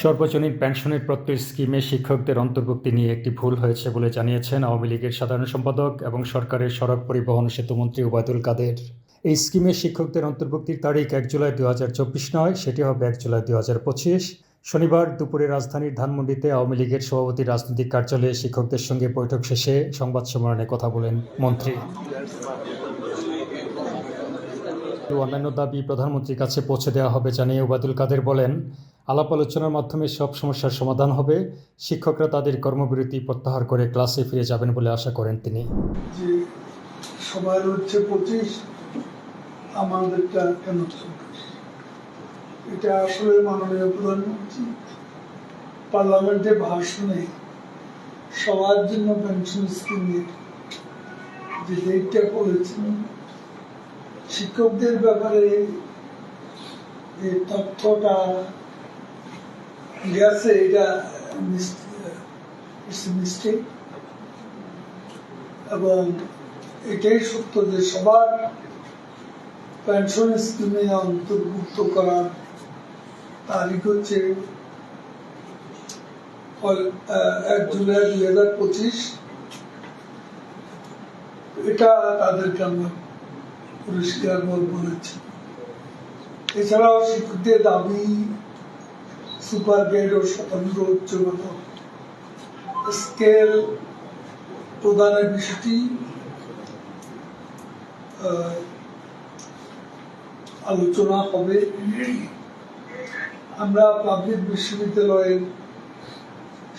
সর্বজনীন পেনশনের প্রত্যয় স্কিমে শিক্ষকদের অন্তর্ভুক্তি নিয়ে একটি ভুল হয়েছে বলে জানিয়েছেন আওয়ামী লীগের সাধারণ সম্পাদক এবং সরকারের সড়ক পরিবহন সেতুমন্ত্রী ওবায়দুল কাদের। এই স্কিমে শিক্ষকদের অন্তর্ভুক্তির তারিখ এক জুলাই দু হাজার চব্বিশ নয়, সেটি হবে এক জুলাই দু হাজার পঁচিশ। শনিবার দুপুরে রাজধানীর ধানমন্ডিতে আওয়ামী লীগের সভাপতি রাজনৈতিক কার্যালয়ে শিক্ষকদের সঙ্গে বৈঠক শেষে সংবাদ সম্মেলনে কথা বলেন মন্ত্রী। অন্যান্য দাবি প্রধানমন্ত্রীর কাছে পৌঁছে দেওয়া হবে জানিয়ে ওবায়দুল কাদের বলেন, আলাপ আলোচনার মাধ্যমে সব সমস্যার সমাধান হবে, শিক্ষকরা তাদের কর্মবিরতি প্রত্যাহার করে ক্লাসে ফিরে যাবেন বলে আশা করেন তিনি। সবার হচ্ছে পঁচিশ, আমাদেরটা কেন এটা আসলে মাননীয় প্রধানমন্ত্রী, পার্লামেন্টে ভাষণে সবার জন্য পেনশন স্কিমের যে ডেটটা বলেছেন শিক্ষকদের ব্যাপারে যে তথ্যটা গেছে এটা মিস্টেক এবং এটাই সত্য যে সবার পেনশন স্কিমে অন্তর্ভুক্ত করার তারিখ হচ্ছে এক জুলাই দুই হাজার পঁচিশ। এটা তাদেরকে আমরা পরিষ্কার বল- বলেছি এছাড়াও শিক্ষকদের দাবি, সুপার গ্রেড ও স্বতন্ত্র উচ্চগত স্কেল প্রদানের বিষয়টি আলোচনা হবে। আমরা পাবলিক বিশ্ববিদ্যালয়ের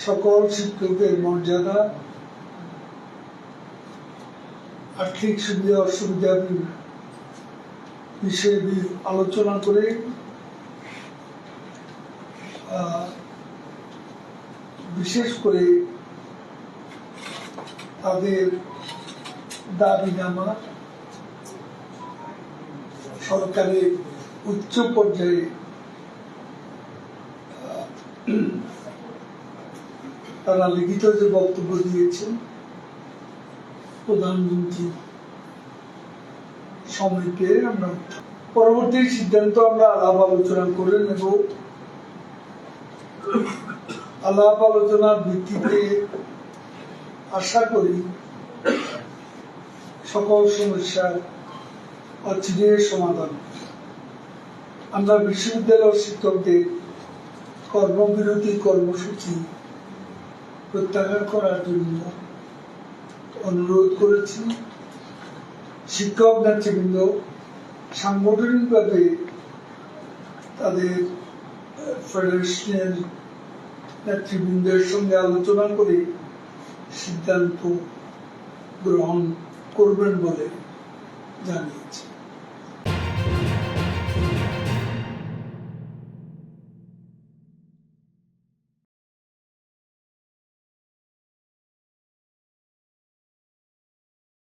সকল শিক্ষকদের মর্যাদা, আর্থিক সুবিধা অসুবিধা বিষয়ে আলোচনা করে বিশেষ করে তাদের দাবিনামা সরকারের উচ্চ পর্যায়ে তারা লিখিত যে বক্তব্য দিয়েছেন, প্রধানমন্ত্রী সময় পেয়ে আমরা পরবর্তী সিদ্ধান্ত আমরা আলাপ আলোচনা করে নেব। আলাপ আলোচনার ভিত্তিতে আশা করি সকল সমস্যার অচিরে সমাধান আমরা বিশ্ববিদ্যালয় শিক্ষকদের কর্মবিরতি, কর্মসূচি প্রত্যাহার করার জন্য অনুরোধ করেছি। শিক্ষক নেতৃবৃন্দ সাংগঠনিকভাবে তাদের ফেডারেশনের নেতৃবৃন্দের সঙ্গে আলোচনা করে সিদ্ধান্ত গ্রহণ করবেন বলে জানিয়েছে।